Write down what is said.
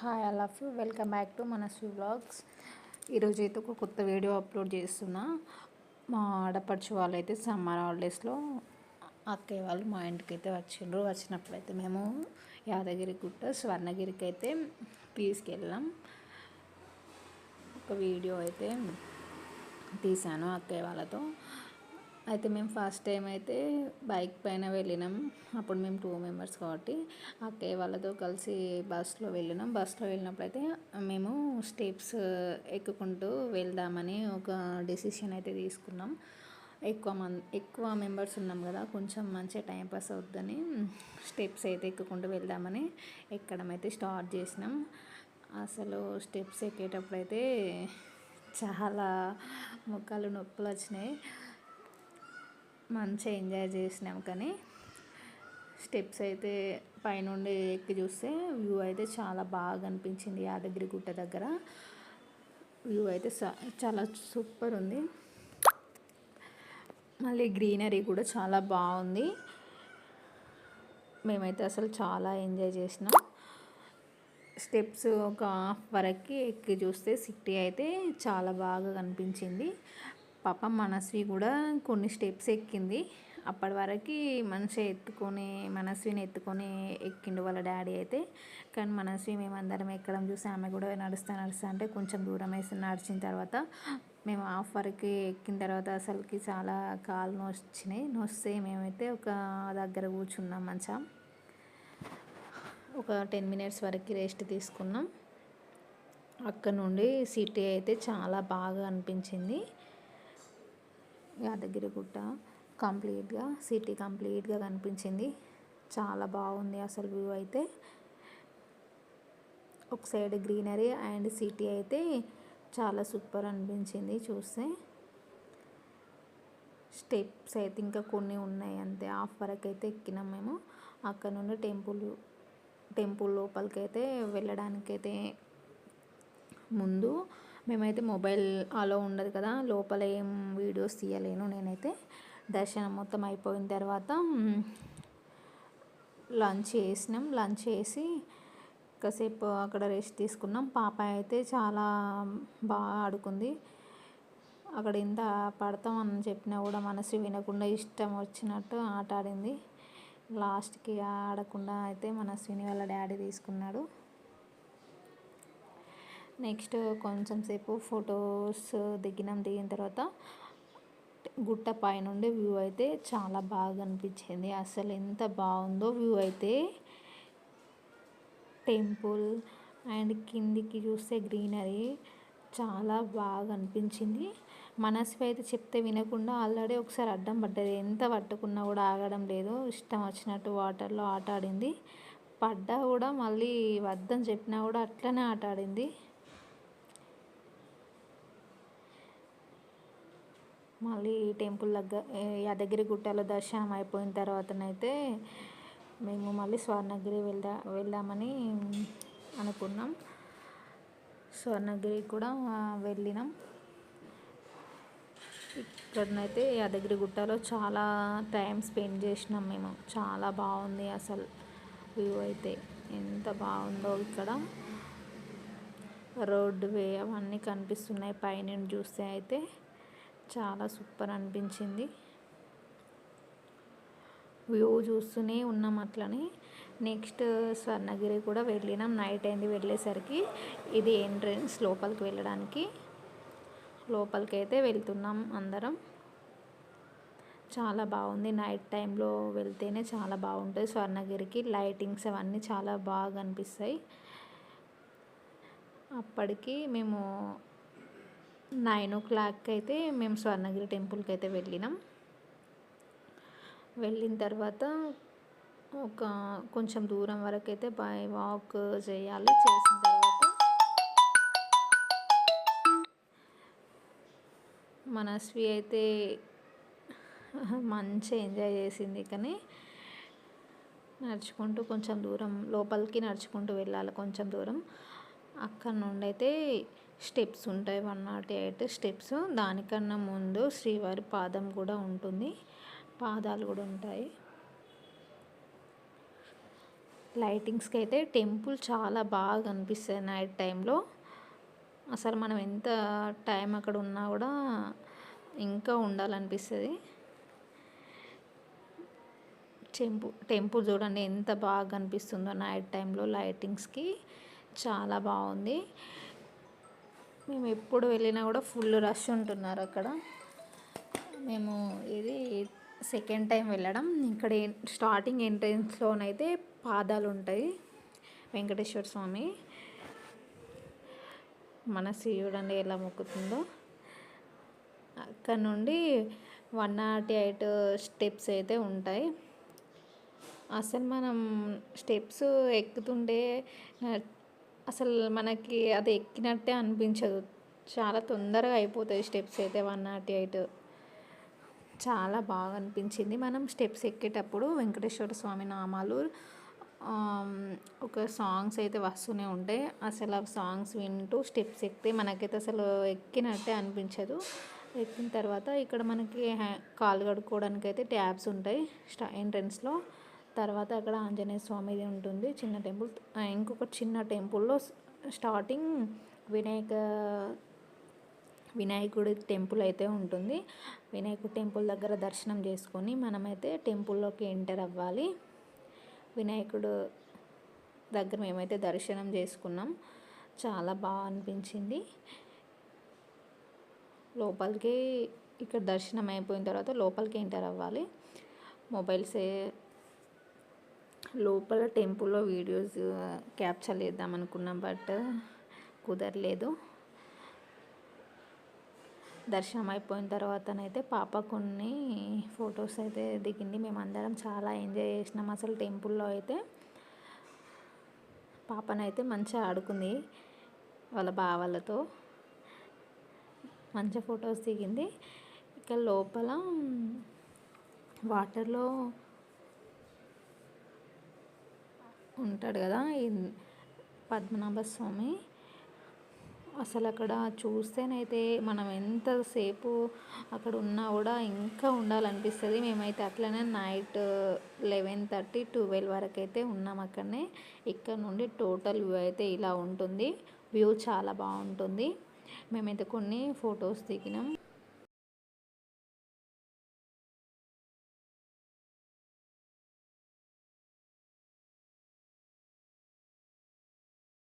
Hi I love you welcome back to మన స్వీ blogs ఈరోజు అయితే ఒక కొత్త వీడియో అప్లోడ్ చేస్తున్నా. మా ఆడపడుచు వాళ్ళు అయితే సమ్మర్ హాలిడేస్లో అక్కయ్య వాళ్ళు మా ఇంటికి అయితే వచ్చిండ్రు. వచ్చినప్పుడు అయితే మేము యాదగిరి గుట్ట స్వర్ణగిరికి అయితే తీసుకెళ్ళాం. ఒక వీడియో అయితే తీశాను అక్కయ్య వాళ్ళతో. అయితే మేము ఫస్ట్ టైం అయితే బైక్ పైన వెళ్ళినాం. అప్పుడు మేము టూ మెంబర్స్ కాబట్టి. అక్కయ్య వాళ్ళతో కలిసి బస్సులో వెళ్ళినాం. బస్సులో వెళ్ళినప్పుడు అయితే మేము స్టెప్స్ ఎక్కుకుంటూ వెళ్దామని ఒక డెసిషన్ అయితే తీసుకున్నాం. ఎక్కువ మంది ఎక్కువ మెంబర్స్ ఉన్నాం కదా కొంచెం మంచిగా టైంపాస్ అవుద్దని స్టెప్స్ అయితే ఎక్కుకుంటూ వెళ్దామని ఎక్కడమైతే స్టార్ట్ చేసినాం. అసలు స్టెప్స్ ఎక్కేటప్పుడు అయితే చాలా ముఖాలు నొప్పులు వచ్చినాయి. మంచిగా ఎంజాయ్ చేసినాం కానీ స్టెప్స్ అయితే పైనుండి ఎక్కి చూస్తే వ్యూ అయితే చాలా బాగా అనిపించింది యాదగిరి గుట్ట దగ్గర. వ్యూ అయితే చాలా సూపర్ ఉంది. మళ్ళీ గ్రీనరీ కూడా చాలా బాగుంది. మేమైతే అసలు చాలా ఎంజాయ్ చేసినాం. స్టెప్స్ ఒక హాఫ్ వరకు ఎక్కి చూస్తే సిటీ అయితే చాలా బాగా కనిపించింది. పాప మనస్వి కూడా కొన్ని స్టెప్స్ ఎక్కింది. అప్పటి వరకు మంచిగా ఎత్తుకొని మనస్విని ఎత్తుకొని ఎక్కిండు వాళ్ళ డాడీ అయితే. కానీ మనస్వి మేమందరం ఎక్కడం చూసి ఆమె కూడా నడుస్తా నడుస్తా అంటే కొంచెం దూరం వేసి నడిచిన తర్వాత మేము హాఫ్ వరకు ఎక్కిన తర్వాత అసలుకి చాలా కాలు నొచ్చినాయి. నొస్తే మేమైతే ఒక దగ్గర కూర్చున్నాం మంచిగా ఒక టెన్ మినిట్స్ వరకు రెస్ట్ తీసుకున్నాం. అక్కడ నుండి సిటీ అయితే చాలా బాగా అనిపించింది. యాదగిరిగుట్ట కంప్లీట్గా సిటీ కంప్లీట్గా కనిపించింది. చాలా బాగుంది అసలు వ్యూ అయితే. ఒక సైడ్ గ్రీనరీ అండ్ సిటీ అయితే చాలా సూపర్ అనిపించింది చూస్తే. స్టెప్స్ అయితే ఇంకా కొన్ని ఉన్నాయి అంతే. హాఫ్ వరకు అయితే ఎక్కినాం మేము. అక్కడ నుండి టెంపుల్ టెంపుల్ లోపలికి అయితే వెళ్ళడానికైతే ముందు మేమైతే మొబైల్ అలో ఉండదు కదా లోపల ఏం వీడియోస్ తీయలేను నేనైతే. దర్శనం మొత్తం అయిపోయిన తర్వాత లంచ్ చేసినాం. లంచ్ చేసి కాసేపు అక్కడ రెస్ట్ తీసుకున్నాం. పాప అయితే చాలా బాగా ఆడుకుంది. అక్కడ ఎంత పడతామని చెప్పినా కూడా మనసు వినకుండా ఇష్టం వచ్చినట్టు ఆట ఆడింది. లాస్ట్కి ఆడకుండా అయితే మన స్విని వాళ్ళ డాడీ తీసుకున్నాడు. నెక్స్ట్ కొంచెం సేపు ఫొటోస్ దిగినాం దిగిన తర్వాత గుట్ట పైనుండే వ్యూ అయితే చాలా బాగా అనిపించింది. అసలు ఎంత బాగుందో వ్యూ అయితే. టెంపుల్ అండ్ కిందికి చూస్తే గ్రీనరీ చాలా బాగా అనిపించింది. మనసు అయితే చెప్తే వినకుండా ఆల్రెడీ ఒకసారి అడ్డం పడ్డది. ఎంత పట్టుకున్నా కూడా ఆగడం లేదు. ఇష్టం వచ్చినట్టు వాటర్లో ఆట ఆడింది. పడ్డా కూడా మళ్ళీ వద్దని చెప్పినా కూడా అట్లనే ఆట ఆడింది. మళ్ళీ టెంపుల్ దగ్గర యాదగిరి గుట్టలో దర్శనం అయిపోయిన తర్వాతనైతే మేము మళ్ళీ స్వర్ణగిరి వెళ్దా వెళ్దామని అనుకున్నాం. స్వర్ణగిరి కూడా వెళ్ళినాం. ఇక్కడనైతే యాదగిరి గుట్టలో చాలా టైం స్పెండ్ చేసినాం మేము. చాలా బాగుంది అసలు వ్యూ అయితే. ఎంత బాగుందో ఇక్కడ. రోడ్డు వే అవన్నీ కనిపిస్తున్నాయి పైన చూస్తే అయితే. చాలా సూపర్ అనిపించింది. వ్యూ చూస్తూనే ఉన్నాం అట్లనే. నెక్స్ట్ స్వర్ణగిరి కూడా వెళ్ళినాం. నైట్ అయింది వెళ్ళేసరికి. ఇది ఎంట్రన్స్ లోపలికి వెళ్ళడానికి. లోపలికి అయితే వెళ్తున్నాం అందరం. చాలా బాగుంది. నైట్ టైంలో వెళ్తేనే చాలా బాగుంటుంది. స్వర్ణగిరికి లైటింగ్స్ అవన్నీ చాలా బాగా అనిపిస్తాయి. అప్పటికి మేము నైన్ ఓ క్లాక్కి అయితే మేము స్వర్ణగిరి టెంపుల్కి అయితే వెళ్ళినాం. వెళ్ళిన తర్వాత ఒక కొంచెం దూరం వరకు అయితే బై వాక్ చేయాలి. చేసిన తర్వాత మనస్వి అయితే మంచిగా ఎంజాయ్ చేసింది కానీ నడుచుకుంటూ కొంచెం దూరం లోపలికి నడుచుకుంటూ వెళ్ళాలి కొంచెం దూరం. అక్కడ నుండి అయితే స్టెప్స్ ఉంటాయి. One nought eight steps. దానికన్నా ముందు శ్రీవారి పాదం కూడా ఉంటుంది. పాదాలు కూడా ఉంటాయి. లైటింగ్స్కి అయితే టెంపుల్ చాలా బాగా కనిపిస్తుంది నైట్ టైంలో. అసలు మనం ఎంత టైం అక్కడ ఉన్నా కూడా ఇంకా ఉండాలనిపిస్తుంది. టెంపుల్ టెంపుల్ చూడండి ఎంత బాగా కనిపిస్తుందో నైట్ టైంలో లైటింగ్స్కి. చాలా బాగుంది. మేము ఎప్పుడు వెళ్ళినా కూడా ఫుల్ రష్ ఉంటున్నారు అక్కడ. మేము ఇది సెకండ్ టైం వెళ్ళడం. ఇక్కడ స్టార్టింగ్ ఎంట్రెన్స్లోనైతే పాదాలు ఉంటాయి. వెంకటేశ్వర స్వామి. మన చూడండి ఎలా మొక్కుతుందో. అక్కడ నుండి వన్ నాట్ ఎయిట్ స్టెప్స్ అయితే ఉంటాయి. అసలు మనం స్టెప్స్ ఎక్కుతుంటే అసలు మనకి అది ఎక్కినట్టే అనిపించదు. చాలా తొందరగా అయిపోతాయి స్టెప్స్ అయితే వన్ నాట్ ఎయిట్. చాలా బాగా అనిపించింది. మనం స్టెప్స్ ఎక్కేటప్పుడు వెంకటేశ్వర స్వామి నామాలు ఒక సాంగ్స్ అయితే వస్తూనే ఉంటాయి. అసలు ఆ సాంగ్స్ వింటూ స్టెప్స్ ఎక్కితే మనకైతే అసలు ఎక్కినట్టే అనిపించదు. ఎక్కిన తర్వాత ఇక్కడ మనకి కాలు కడుక్కోవడానికి అయితే ట్యాబ్స్ ఉంటాయి. స్టా ఎంట్రన్స్లో తర్వాత అక్కడ ఆంజనేయ స్వామిది ఉంటుంది చిన్న టెంపుల్. ఇంకొక చిన్న టెంపుల్లో స్టార్టింగ్ వినాయక వినాయకుడి టెంపుల్ అయితే ఉంటుంది. వినాయకుడి టెంపుల్ దగ్గర దర్శనం చేసుకొని మనమైతే టెంపుల్లోకి ఎంటర్ అవ్వాలి. వినాయకుడు దగ్గర మేమైతే దర్శనం చేసుకున్నాం. చాలా బాగా అనిపించింది. లోపలికి ఇక్కడ దర్శనం అయిపోయిన తర్వాత లోపలికి ఎంటర్ అవ్వాలి. మొబైల్స్ లోపల టెంపుల్లో వీడియోస్ క్యాప్చర్ చేద్దాం అనుకున్నాం బట్ కుదరలేదు. దర్శనం అయిపోయిన తర్వాతనైతే పాప కొన్ని ఫొటోస్ అయితే దిగింది. మేమందరం చాలా ఎంజాయ్ చేసినాం అసలు టెంపుల్లో అయితే. పాపనైతే మంచిగా ఆడుకుంది వాళ్ళ బావలతో. మంచి ఫొటోస్ దిగింది. ఇక లోపల వాటర్లో ఉంటాడు కదా పద్మనాభ స్వామి అసలు అక్కడ చూస్తేనైతే మనం ఎంతసేపు అక్కడ ఉన్నా కూడా ఇంకా ఉండాలనిపిస్తుంది. మేమైతే అట్లనే నైట్ లెవెన్ థర్టీ ట్వెల్వ్ వరకు అయితే ఉన్నాం అక్కడనే. ఇక్కడ నుండి టోటల్ వ్యూ అయితే ఇలా ఉంటుంది. వ్యూ చాలా బాగుంటుంది. మేమైతే కొన్ని ఫొటోస్ దిగినాం.